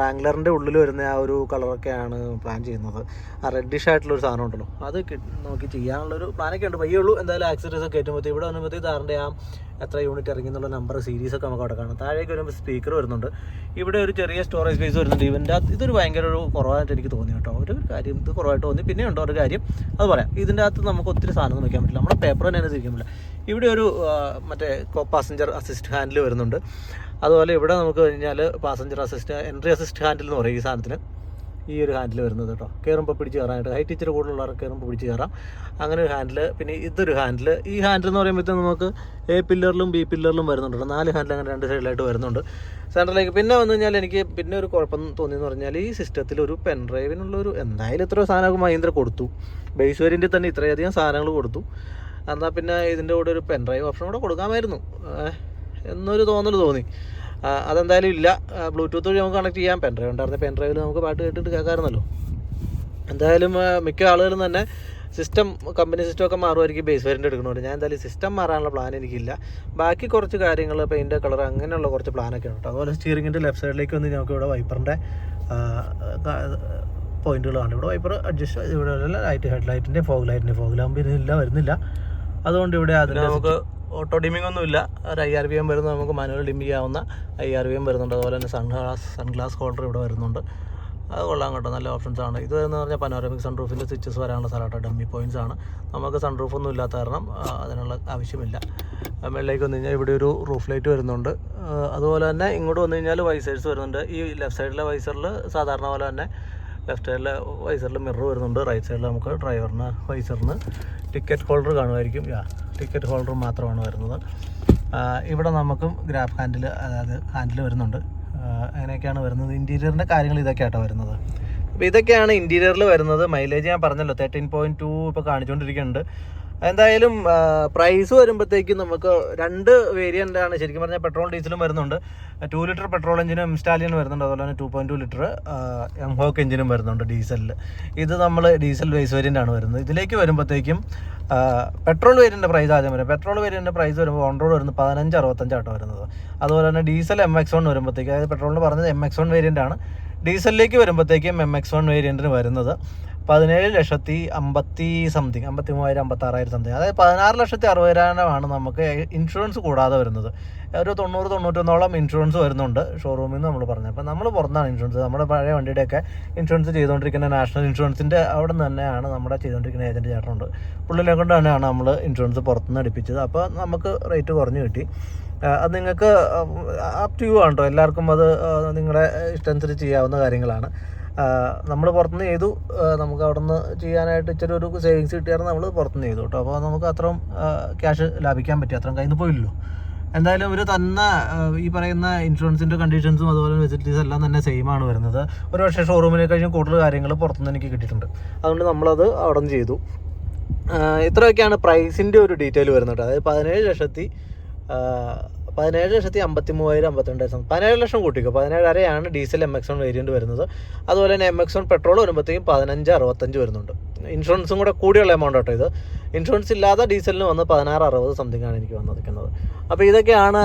റാംഗ്ലറിന്റെ ഉള്ളിൽ വരുന്ന ആ ഒരു കളറൊക്കെയാണ് പ്ലാൻ ചെയ്യുന്നത്. ആ റെഡിഷ് ആയിട്ടുള്ള ഒരു സാധനം ഉണ്ടല്ലോ. അത് നോക്കി ചെയ്യാനുള്ളൊരു പ്ലാനൊക്കെ ഉണ്ട്. പയ്യേ ഉള്ളൂ. എന്തായാലും ആക്സസറീസ് ഒക്കെ കയറ്റുമ്പോഴത്തേക്ക് ഇവിടെ വരുമ്പോഴത്തേക്ക് താറിന്റെ ആ എത്ര യൂണിറ്റ് ഇറങ്ങി എന്നുള്ള നമ്പർ സീരീസ് ഒക്കെ നമുക്ക് അവിടെ കാണാം. താഴേക്ക് വരുമ്പോൾ സ്പീക്കർ വരുന്നുണ്ട്. ഇവിടെ ഒരു ചെറിയ സ്റ്റോറേജ് സ്പേസ് വരുന്നുണ്ട്. ഇവന്റെ അകത്ത് ഇതൊരു ഭയങ്കര ഒരു കുറവായിട്ട് എനിക്ക് തോന്നി കേട്ടോ. ഒരു കാര്യം ഇത് കുറവായിട്ട് തോന്നി. പിന്നെ ഉണ്ടോ ഒരു കാര്യം? അത് പറയാം. ഇതിന്റെ അകത്ത് നമുക്ക് ഒത്തിരി സാധനം വയ്ക്കാൻ പറ്റില്ല. നമ്മുടെ പേപ്പർ തന്നെ തിരിക്കാൻ പറ്റില്ല ഇവിടെ ഒരു മറ്റേ പാസഞ്ചർ അസിസ്റ്റ് ഹാൻഡിൽ വരുന്നുണ്ട്. അതുപോലെ ഇവിടെ നമുക്ക് കഴിഞ്ഞാൽ passenger assist entry assist handle എന്ന് പറയും ഈ സാധനത്തിന്. ഈ ഒരു ഹാൻഡിൽ വരുന്നത് കേട്ടോ. കയറുമ്പോൾ പിടിച്ച് കയറാനായിട്ട് ഹൈറ്റ് ഇച്ചിരി കൂടുതലുള്ളവർക്ക് കയറുമ്പോൾ പിടിച്ച് കയറാം അങ്ങനെ ഒരു ഹാൻഡിൽ പിന്നെ ഇതൊരു ഹാൻഡിൽ ഈ ഹാൻഡിൽ എന്ന് പറയുമ്പോഴത്തേക്കും നമുക്ക് എ പില്ലറിലും ബി പില്ലറിലും വരുന്നുണ്ട്. നാല് ഹാൻഡിൽ അങ്ങനെ രണ്ട് സൈഡിലായിട്ട് വരുന്നുണ്ട്. സെൻട്രലിലേക്ക് പിന്നെ വന്നു കഴിഞ്ഞാൽ എനിക്ക് പിന്നെ ഒരു കുഴപ്പം തോന്നിയെന്ന് പറഞ്ഞാൽ ഈ സിസ്റ്റത്തിൽ ഒരു പെൻ ഡ്രൈവിനുള്ള ഒരു എന്തായാലും ഇത്ര സാധനമൊക്കെ മഹീന്ദ്ര കൊടുത്തു. ബേസ് തന്നെ ഇത്രയധികം സാധനങ്ങൾ കൊടുത്തു. എന്നാൽ പിന്നെ ഇതിന്റെ കൂടെ ഒരു പെൻ ഡ്രൈവ് ഓപ്ഷൻ കൂടെ കൊടുക്കാമായിരുന്നു. എന്നൊരു തോന്നൽ തോന്നി. അതെന്തായാലും ഇല്ല. ബ്ലൂടൂത്ത് വഴി നമുക്ക് കണക്ട് ചെയ്യാം. പെൻഡ്രൈവ് ഉണ്ടായിരുന്ന പെൻ ഡ്രൈവിൽ നമുക്ക് പാട്ട് കേട്ടിട്ട് കേൾക്കാമായിരുന്നല്ലോ എന്തായാലും മിക്ക ആളുകളും തന്നെ സിസ്റ്റം കമ്പനി സിസ്റ്റം ഒക്കെ മാറുമായിരിക്കും ബേസ് വേരിയന്റ് എടുക്കണമല്ലോ ഞാൻ എന്തായാലും സിസ്റ്റം മാറാനുള്ള പ്ലാൻ എനിക്കില്ല. ബാക്കി കുറച്ച് കാര്യങ്ങൾ പെയിന്റ് കളർ അങ്ങനെയുള്ള കുറച്ച് പ്ലാനൊക്കെ ഉണ്ട് അതുപോലെ സ്റ്റിയറിങ്ങിന്റെ ലെഫ്റ്റ് സൈഡിലേക്ക് വന്ന് നമുക്ക് ഇവിടെ വൈപ്പറിന്റെ പോയിന്റുകളാണ് ഇവിടെ വൈപ്പർ അഡ്ജസ്റ്റ് ഇവിടെ ലൈറ്റ് ഹെഡ് ലൈറ്റിന്റെ ഫോഗ് ലൈറ്റിന്റെ ഫോഗ് ലാമ്പ് ഇല്ല വരുന്നില്ല. അതുകൊണ്ട് ഇവിടെ അതിന് നമുക്ക് ഓട്ടോ ഡിമ്മിംഗ് ഒന്നുമില്ല. ഒരു ഐ ആർ വി എം വരുന്നത് നമുക്ക് മാനുവൽ ഡിം ചെയ്യാവുന്ന ഐ ആർ വി എം വരുന്നുണ്ട്. അതുപോലെ തന്നെ sunglass sunglass sun glass holder ഇവിടെ വരുന്നുണ്ട്. അത് കൊള്ളാം കേട്ടോ. നല്ല ഓപ്ഷൻസ് ആണ്. ഇത് എന്ന് പറഞ്ഞാൽ പനോരമിക് സൺ റൂഫിന്റെ സ്വിച്ചസ് വരാനുള്ള സ്ഥലമാട്ടോ ഡമ്മി പോയിന്റ്സ് ആണ്. നമുക്ക് സൺ ഒന്നും ഇല്ലാത്ത കാരണം അതിനുള്ള ആവശ്യമില്ല. മേളിലേക്ക് വന്നു കഴിഞ്ഞാൽ ഇവിടെ ഒരു റൂഫ് ലൈറ്റ് വരുന്നുണ്ട്. അതുപോലെ തന്നെ ഇങ്ങോട്ട് വന്നു കഴിഞ്ഞാൽ വൈസേഴ്സ് വരുന്നുണ്ട്. ഈ ലെഫ്റ്റ് സൈഡിലെ വൈസറിൽ സാധാരണ പോലെ തന്നെ ലെഫ്റ്റ് സൈഡിലെ വൈസറിൽ മിറർ വരുന്നുണ്ട്. റൈറ്റ് സൈഡിൽ നമുക്ക് ഡ്രൈവറിന് വൈസറിന് ടിക്കറ്റ് ഹോൾഡർ കാണുമായിരിക്കും. യാ ടിക്കറ്റ് ഹോൾഡർ മാത്രമാണ് വരുന്നത്. ഇവിടെ നമുക്കും ഗ്രാഫ് ഹാൻഡിൽ അതായത് ഹാൻഡിൽ വരുന്നുണ്ട്. അങ്ങനെയൊക്കെയാണ് വരുന്നത്. ഇന്റീരിയറിന്റെ കാര്യങ്ങൾ ഇതൊക്കെ ഇതൊക്കെയാട്ടോ വരുന്നത്. അപ്പോൾ ഇതൊക്കെയാണ് ഇന്റീരിയറിൽ വരുന്നത്. മൈലേജ് ഞാൻ പറഞ്ഞല്ലോ തേർട്ടീൻ പോയിന്റ് ടു ഇപ്പോൾ കാണിച്ചുകൊണ്ടിരിക്കുന്നുണ്ട് എന്തായാലും പ്രൈസ് വരുമ്പോഴത്തേക്കും നമുക്ക് രണ്ട് വേരിയന്റ് ആണ് ശരിക്കും പറഞ്ഞാൽ പെട്രോൾ ഡീസലും വരുന്നുണ്ട്. ടു ലിറ്റർ പെട്രോൾ എഞ്ചിനും സ്റ്റാലിയൻ വരുന്നുണ്ട്. അതുപോലെ തന്നെ two point two litre M Hawk എഞ്ചിനും വരുന്നുണ്ട് ഡീസലിൽ ഇത് നമ്മൾ ഡീസൽ ബേസ് വേരിയന്റ് ആണ് വരുന്നത്. ഇതിലേക്ക് വരുമ്പോഴത്തേക്കും പെട്രോൾ വേരിയന്റെ പ്രൈസ് ആദ്യം വരും. പെട്രോൾ വേരിയന്റെ പ്രൈസ് വരുമ്പോൾ ഓൺ റോഡ് വരുന്നത് പതിനഞ്ച് അറുപത്തഞ്ചാട്ടോ വരുന്നത്. അതുപോലെ തന്നെ ഡീസൽ എം എക്സ് വൺ വരുമ്പോഴത്തേക്ക് അതായത് പെട്രോളിന് പറഞ്ഞത് എം എക്സ് വൺ വേരിയന്റ് ആണ്. ഡീസലിലേക്ക് വരുമ്പോഴത്തേക്കും എം എക്സ് വൺ വേരിയന്റിന് വരുന്നത്. പതിനേഴ് ലക്ഷത്തി അമ്പത്തി സംതിങ് അമ്പത്തി മൂവായിരം അമ്പത്തി ആറായിരം സംതിങ്. അതായത് പതിനാറ് ലക്ഷത്തി അറുപതിനായിരമാണ് നമുക്ക് ഇൻഷുറൻസ് കൂടാതെ വരുന്നത്. ഒരു തൊണ്ണൂറ് തൊണ്ണൂറ്റൊന്നോളം ഇൻഷുറൻസ് വരുന്നുണ്ട് ഷോറൂമിൽ നിന്ന് നമ്മൾ പറഞ്ഞത് അപ്പം നമ്മൾ പുറത്താണ് ഇൻഷുറൻസ്. നമ്മുടെ പഴയ വണ്ടിയുടെയൊക്കെ ഇൻഷുറൻസ് ചെയ്തുകൊണ്ടിരിക്കുന്ന നാഷണൽ ഇൻഷുറൻസിന്റെ അവിടെ നിന്ന് തന്നെയാണ് നമ്മുടെ ചെയ്തുകൊണ്ടിരിക്കുന്ന ഏജന്റ് ചേട്ടനുണ്ട്. പുള്ളിനെ കൊണ്ട് തന്നെയാണ് നമ്മൾ ഇൻഷുറൻസ് പുറത്തുനിന്ന് അടുപ്പിച്ചത് അപ്പോൾ നമുക്ക് റേറ്റ് കുറഞ്ഞ് കിട്ടി. അത് നിങ്ങൾക്ക് അപ് ടു യു ആണ് കേട്ടോ എല്ലാവർക്കും അത് നിങ്ങളുടെ ഇഷ്ടമനുസരിച്ച് ചെയ്യാവുന്ന കാര്യങ്ങളാണ്. നമ്മൾ പുറത്തുനിന്ന് ചെയ്തു. നമുക്ക് അവിടെ നിന്ന് ചെയ്യാനായിട്ട് ഇച്ചിരി ഒരു സേവിങ്സ് കിട്ടിയായിരുന്നു നമ്മൾ പുറത്തുനിന്ന് ചെയ്തു കേട്ടോ. അപ്പോൾ നമുക്ക് അത്രയും ക്യാഷ് ലാഭിക്കാൻ പറ്റി. അത്രയും കയ്യിൽ നിന്ന് പോയില്ലല്ലോ. എന്തായാലും ഇവർ തന്ന ഈ പറയുന്ന ഇൻഷുറൻസിന്റെ കണ്ടീഷൻസും അതുപോലെ ഫെസിലിറ്റീസ് എല്ലാം തന്നെ സെയിം ആണ് വരുന്നത്. ഒരു പക്ഷേ ഷോറൂമിനെ കഴിഞ്ഞ് കൂടുതൽ കാര്യങ്ങൾ പുറത്തുനിന്ന് എനിക്ക് കിട്ടിയിട്ടുണ്ട്. അതുകൊണ്ട് നമ്മളത് അവിടെ നിന്ന് ചെയ്തു ഇത്രയൊക്കെയാണ് പ്രൈസിന്റെ ഒരു ഡീറ്റെയിൽ വരുന്നത് അതായത് പതിനേഴ് ലക്ഷത്തി പതിനേഴ് ലക്ഷത്തി അമ്പത്തി മൂവായിരം അമ്പത്തിരണ്ടായിരം പതിനേഴ് ലക്ഷം കൂട്ടിക്കോ. പതിനേഴരയാണ് diesel M X one variant വരുന്നത്. അതുപോലെ തന്നെ എം എക്സ് വൺ പെട്രോൾ വരുമ്പോഴത്തേക്കും പതിനഞ്ച് അറുപത്തഞ്ച് വരുന്നുണ്ട്. ഇൻഷുറൻസും കൂടെ കൂടിയുള്ള എമൗണ്ട് കേട്ടോ ഇത്. ഇൻഷുറൻസ് ഇല്ലാതെ ഡീസലിന് വന്ന് പതിനാറ് അറുപത് സംതിങ് ആണ് എനിക്ക് വന്നിരിക്കുന്നത്. അപ്പോൾ ഇതൊക്കെയാണ്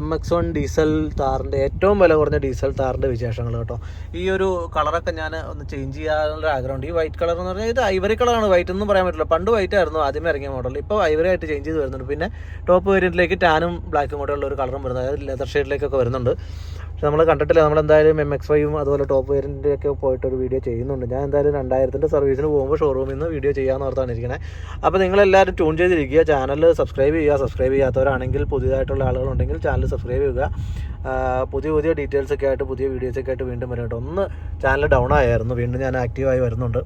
എം എക്സ് വൺ ഡീസൽ താറിന്റെ ഏറ്റവും വില കുറഞ്ഞ ഡീസൽ താറിന്റെ വിശേഷങ്ങൾ കേട്ടോ. ഈ ഒരു കളറൊക്കെ ഞാൻ ഒന്ന് ചേഞ്ച് ചെയ്യാനുള്ള ആഗ്രഹമുണ്ട്. ഈ വൈറ്റ് കളർ എന്ന് പറഞ്ഞാൽ ഇത് ഐവറി കളറാണ് വൈറ്റ് ഒന്നും പറയാൻ പറ്റില്ല. പണ്ട് വൈറ്റ് ആയിരുന്നു. ആദ്യമേ ഇറങ്ങിയ മോഡൽ ഇപ്പോൾ ഐവറി ആയിട്ട് ചേഞ്ച് ചെയ്ത് വരുന്നുണ്ട്. പിന്നെ ടോപ്പ് വേരിയന്റിലേക്ക് ടാനും ബ്ലാക്കും കൂടെ ഉള്ള ഒരു കളറും വരുന്നത് അതായത് ലെതർ ഷെയ്ഡിലേക്കൊക്കെ വരുന്നുണ്ട്. പക്ഷെ നമ്മൾ കണ്ടിട്ടില്ല. നമ്മൾ എന്തായാലും എം എക്സ് ഫൈവും അതുപോലെ ടോപ്പ് വേരിയന്റെ ഒക്കെ പോയിട്ട് ഒരു വീഡിയോ ചെയ്യുന്നുണ്ട്. ഞാൻ എന്തായാലും രണ്ടായിരത്തിന്റെ സർവീസിന് പോകുമ്പോൾ ഷോറൂമിൽ നിന്ന് വീഡിയോ ചെയ്യാമെന്ന് ഓർത്താണ് ഇരിക്കുന്നത് അപ്പോൾ നിങ്ങളെല്ലാവരും ട്യൂൺ ചെയ്തിരിക്കുക. ചാനൽ സബ്സ്ക്രൈബ് ചെയ്യുക. സബ്സ്ക്രൈബ് ചെയ്യാത്തവരാണെങ്കിൽ പുതിയതായിട്ടുള്ള ആളുകളുണ്ടെങ്കിൽ ചാനൽ സബ്സ്ക്രൈബ് ചെയ്യുക. പുതിയ പുതിയ ഡീറ്റെയിൽസ് ഒക്കെ ആയിട്ട് പുതിയ വീഡിയോസൊക്കെ ആയിട്ട് വീണ്ടും വരും കേട്ടോ. ഒന്ന് ചാനൽ ഡൗൺ ആയായിരുന്നു. വീണ്ടും ഞാൻ ആക്റ്റീവായി വരുന്നുണ്ട്.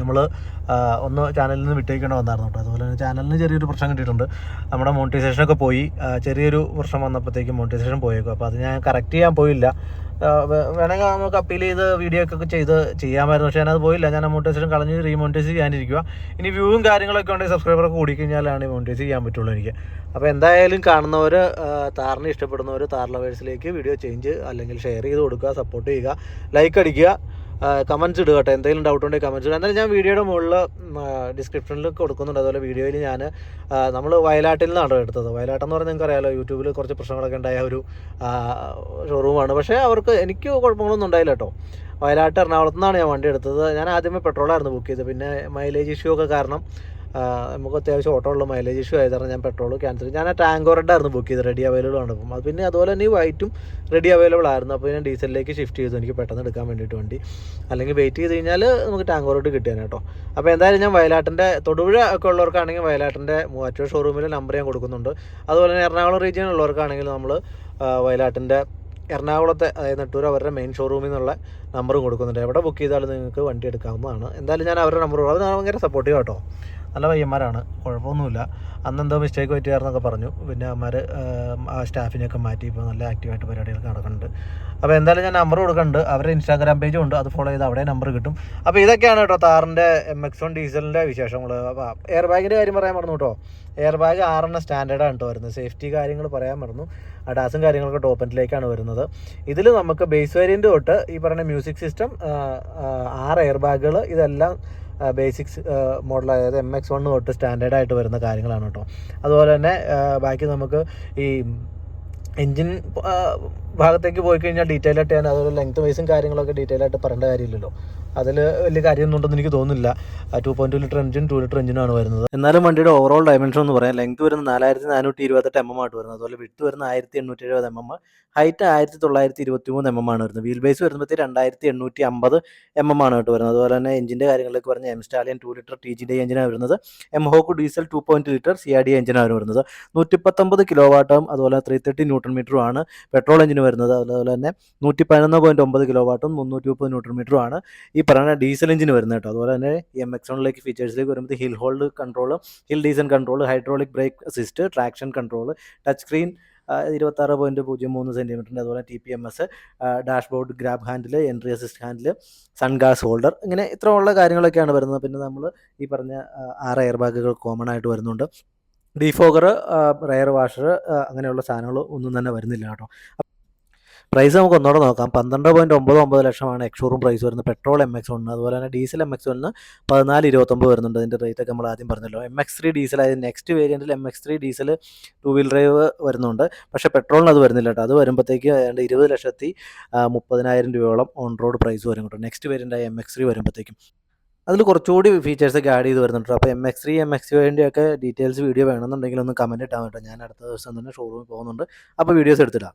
നമ്മൾ ഒന്ന് ചാനലിൽ നിന്ന് വിട്ടേക്കേണ്ട വന്നായിരുന്നു കേട്ടോ. അതുപോലെ തന്നെ ചാനലിന് ചെറിയൊരു പ്രശ്നം കിട്ടിയിട്ടുണ്ട്. നമ്മുടെ മോണിറ്റൈസേഷനൊക്കെ പോയി. ചെറിയൊരു പ്രശ്നം വന്നപ്പോഴത്തേക്കും മോണിറ്റൈസേഷൻ പോയേക്കും. അപ്പോൾ അത് ഞാൻ കറക്റ്റ് ചെയ്യാൻ പോയില്ല. വേണമെങ്കിൽ നമുക്ക് അപ്പീൽ ചെയ്ത് വീഡിയോ ഒക്കെ ചെയ്ത് ചെയ്യാമായിരുന്നു. പക്ഷേ ഞാനത് പോയില്ല. ഞാൻ മോണിറ്റൈസേഷൻ കളഞ്ഞ് റീമോണിറ്റൈസ് ചെയ്യാനിരിക്കുക ഇനി വ്യൂവും കാര്യങ്ങളൊക്കെ ഉണ്ടെങ്കിൽ സബ്സ്ക്രൈബറൊക്കെ കൂടിക്കഴിഞ്ഞാലാണ് മോണിറ്റൈസ് ചെയ്യാൻ പറ്റുള്ളൂ എനിക്ക്. അപ്പോൾ എന്തായാലും കാണുന്നവർ താറിനെ ഇഷ്ടപ്പെടുന്നവർ താർ ലവേഴ്സിലേക്ക് വീഡിയോ ചേഞ്ച് അല്ലെങ്കിൽ ഷെയർ ചെയ്ത് കൊടുക്കുക സപ്പോർട്ട് ചെയ്യുക ലൈക്ക് അടിക്കുക. കമന്റ്സ് ഇടുക കേട്ടോ. എന്തെങ്കിലും ഡൗട്ട് ഉണ്ടെങ്കിൽ കമന്റ്സ് ഇടുക. എന്നാലും ഞാൻ വീഡിയോയുടെ മുകളിൽ ഡിസ്ക്രിപ്ഷനിൽ കൊടുക്കുന്നുണ്ട്. അതുപോലെ വീഡിയോയിൽ ഞാൻ നമ്മൾ വയലാട്ടിൽ നിന്നാണ് എടുത്തത്. വയലാട്ടെന്ന് പറഞ്ഞാൽ നിങ്ങൾക്ക് അറിയാലോ യൂട്യൂബിൽ കുറച്ച് പ്രശ്നങ്ങളൊക്കെ ഉണ്ടായ ഒരു ഷോറൂമാണ് പക്ഷേ അവർക്ക് എനിക്ക് കുഴപ്പങ്ങളൊന്നും ഉണ്ടായില്ല കേട്ടോ. വയലാട്ട് എറണാകുളത്തു നിന്നാണ് ഞാൻ വണ്ടി എടുത്തത്. ഞാൻ ആദ്യമേ പെട്രോളായിരുന്നു ബുക്ക് ചെയ്തത്. പിന്നെ മൈലേജ് ഇഷ്യൂ ഒക്കെ കാരണം നമുക്ക് അത്യാവശ്യം ഓട്ടോ ഉള്ള മൈലേജ് ഇഷ്യൂ ആയത് കാരണം ഞാൻ പെട്രോൾ ക്യാൻസൽ ചെയ്തു. ഞാൻ ആ ടാങ്കോ റെഡ് ആയിരുന്നു ബുക്ക് ചെയ്തത് റെഡി അവൈലബിൾ ആണ് അപ്പം. അത് പിന്നെ അതുപോലെ തന്നെ വൈറ്റും റെഡി അവൈലബിൾ ആയിരുന്നു. അപ്പോൾ ഞാൻ ഡീസലിലേക്ക് ഷിഫ്റ്റ് ചെയ്തു. എനിക്ക് പെട്ടെന്ന് എടുക്കാൻ വേണ്ടിയിട്ട് വണ്ടി. അല്ലെങ്കിൽ വെയിറ്റ് ചെയ്ത് കഴിഞ്ഞാൽ നമുക്ക് ടാങ്കോ റെഡ് കിട്ടിയാണ് കേട്ടോ. അപ്പോൾ എന്തായാലും ഞാൻ വയലാട്ടിന്റെ തൊടുപുഴ ഒക്കെ ഉള്ളവർക്കാണെങ്കിൽ വയലാട്ടിന്റെ മൂവാറ്റുപുഴ ഷോറൂമിൽ നമ്പർ ഞാൻ കൊടുക്കുന്നുണ്ട്. അതുപോലെ തന്നെ എറണാകുളം റീജിയൻ ഉള്ളവർക്കാണെങ്കിൽ നമ്മൾ വയലാട്ടിന്റെ എറണാകുളത്തെ അതായത് നെട്ടൂർ അവരുടെ മെയിൻ ഷോറൂമിൽ നിന്നുള്ള നമ്പറും കൊടുക്കുന്നുണ്ട്. എവിടെ ബുക്ക് ചെയ്താലും നിങ്ങൾക്ക് വണ്ടി എടുക്കാവുന്നതാണ്. എന്തായാലും ഞാൻ അവരുടെ നമ്പർ അത് ഭയങ്കര സപ്പോർട്ടീവ് കേട്ടോ നല്ല പയ്യന്മാരാണ്. കുഴപ്പമൊന്നുമില്ല. അന്ന് എന്തോ മിസ്റ്റേക്ക് പറ്റിയായിരുന്നൊക്കെ പറഞ്ഞു. പിന്നെ അമ്മമാർ ആ സ്റ്റാഫിനെയൊക്കെ മാറ്റി ഇപ്പോൾ നല്ല ആക്റ്റീവായിട്ട് പരിപാടികളൊക്കെ നടക്കുന്നുണ്ട്. അപ്പോൾ എന്തായാലും ഞാൻ നമ്പർ കൊടുക്കുന്നുണ്ട്. അവരുടെ ഇൻസ്റ്റാഗ്രാം പേജും ഉണ്ട്. അത് ഫോളോ ചെയ്ത് അവിടെ നമ്പർ കിട്ടും. അപ്പോൾ ഇതൊക്കെയാണ് കേട്ടോ താറിന്റെ എം എക്സ് വൺ ഡീസലിന്റെ വിശേഷങ്ങൾ അപ്പോൾ എയർ ബാഗിന്റെ കാര്യം പറയാൻ മറന്നു കേട്ടോ. എയർ ബാഗ് ആറെണ്ണം സ്റ്റാൻഡേർഡാണ് കേട്ടോ വരുന്നത്. സേഫ്റ്റി കാര്യങ്ങൾ പറയാൻ മറന്നു. അഡാസും കാര്യങ്ങളൊക്കെ ടോപ്പ് എൻഡിലേക്കാണ് വരുന്നത്. ഇതിൽ നമുക്ക് ബേസ് വേരിയന്റ് തൊട്ട് ഈ പറയുന്ന മ്യൂസിക് സിസ്റ്റം ആറ് എയർ ബാഗുകൾ ഇതെല്ലാം ബേസിക്സ് മോഡൽ അതായത് എം എക്സ് വൺ തൊട്ട് സ്റ്റാൻഡേർഡ് ആയിട്ട് വരുന്ന കാര്യങ്ങളാണ് കേട്ടോ. അതുപോലെ തന്നെ ബാക്കി നമുക്ക് ഈ എൻജിൻ ഭാഗത്തേക്ക് പോയി കഴിഞ്ഞാൽ ഡീറ്റെയിൽ ആയിട്ട് ഞാൻ അതുപോലെ ലെങ്ത് വൈസും കാര്യങ്ങളൊക്കെ ഡീറ്റെയിൽ ആയിട്ട് പറയേണ്ട കാര്യമില്ലല്ലോ. അതിൽ വലിയ കാര്യമൊന്നും എനിക്ക് തോന്നുന്നില്ല. Two point litre engine two litre എഞ്ചിനാണ് വരുന്നത്. എന്നാലും വണ്ടിയുടെ ഓവറോൾ ഡയമെൻഷൻ എന്ന് പറയാം. ലെങ്ത് വരുന്ന നാലായിരത്തി നാനൂറ്റി ഇരുപത്തെട്ട് എം എം ആയിട്ട് വരുന്നത്. അതുപോലെ വിട്ട് വരുന്ന ആയിരത്തി എണ്ണൂറ്റി എഴുപത് എം എം ഹൈറ്റ് ആയിരത്തി തൊള്ളായിരത്തി ഇരുപത്തി മൂന്ന് എം എം ആണ് വരുന്നത്. വീൽ ബേസ് വരുമ്പോഴത്തേക്ക് രണ്ടായിരത്തി എണ്ണൂറ്റി അമ്പത് എം എം ആണ് കേട്ടോ വരുന്നത്. അതുപോലെ തന്നെ എഞ്ചിന്റെ കാര്യങ്ങളിലേക്ക് പറഞ്ഞ M Stallion two litre T G D എഞ്ചിനാണ് വരുന്നത്. M Hawk diesel two point litre C R D എഞ്ചിനാണ് വരുന്നത്. നൂറ്റിപ്പത്തൊമ്പത് കിലോ വാട്ടും അതുപോലെ ത്രീ തേർട്ടി ന്യൂട്രൺ മീറ്ററും ആണ്. പെട്രോൾ എഞ്ചിന് വരുന്നത്. അതുപോലെ തന്നെ നൂറ്റി പതിനൊന്ന് പോയിന്റ് ഒമ്പത് കിലോ വാട്ടും മുന്നൂറ്റി മുപ്പത് ന്യൂട്രൺ മീറ്ററും ആണ് ഈ പറയുന്ന ഡീസൽ എഞ്ചിന് വരുന്നത് കേട്ടോ. അതുപോലെ തന്നെ എം എക്സോണിലേക്ക് ഫീച്ചേഴ്സിലേക്ക് വരുമ്പോൾ hill hold control hill diesel control hydraulic brake assist traction control touch screen ഇരുപത്താറ് പോയിന്റ് പൂജ്യം മൂന്ന് സെന്റിമീറ്ററിന്റെ അതുപോലെ T P M S dashboard grab handle entry assist handle sunglass holder ഇങ്ങനെ ഇത്രയുള്ള കാര്യങ്ങളൊക്കെയാണ് വരുന്നത്. പിന്നെ നമ്മൾ ഈ പറഞ്ഞ ആറ് എയർ ബാഗുകൾ കോമൺ ആയിട്ട് വരുന്നുണ്ട്. ഡിഫോഗർ റയർ വാഷർ അങ്ങനെയുള്ള സാധനങ്ങൾ ഒന്നും തന്നെ വരുന്നില്ല കേട്ടോ. പ്രൈസ് നമുക്ക് ഒന്നുകൂടെ നോക്കാം. പന്ത്രണ്ട് പോയിന്റ് ഒമ്പത് ഒമ്പത് ലക്ഷമാണ് എക്സോറും പ്രൈസ് വരുന്നത്. പെട്രോൾ എം എക്സ് വണ്ണിന് അതുപോലെ തന്നെ ഡീസൽ എം എക്സ് വണ്ണിന് പതിനാല് ഇരുപത്തൊമ്പത് വരുന്നുണ്ട്. അതിന്റെ റേറ്റ് ഒക്കെ നമ്മൾ ആദ്യം പറഞ്ഞല്ലോ. എം എക്സ് ത്രീ ഡീസൽ അതായത് next വേരിയന്റിൽ M X three diesel two wheel drive വരുന്നുണ്ട്. പക്ഷേ പെട്രോളിന് അത് വരുന്നില്ല കേട്ടോ. അത് വരുമ്പോഴത്തേക്ക് ഏതാണ്ട് ഇരുപത് ലക്ഷത്തി മുപ്പതിനായിരം രൂപയോളം ഓൺ റോഡ് പ്രൈസ് വരും കേട്ടോ. Next variant M X three വരുമ്പോഴത്തേക്കും. അതിൽ കുറച്ചുകൂടി ഫീച്ചേഴ്സൊക്കെ ആഡ് ചെയ്ത് വരുന്നുണ്ട് അപ്പോൾ M X three M X വേണ്ടിയൊക്കെ ഡീറ്റെയിൽസ് വീഡിയോ വേണമെന്നുണ്ടെങ്കിൽ ഒന്ന് കമന്റ് ഇട്ടാൽ കേട്ടോ. ഞാൻ അടുത്ത ദിവസം തന്നെ ഷോറൂമിൽ പോകുന്നുണ്ട്. അപ്പോൾ വീഡിയോസ് എടുത്തിടാം.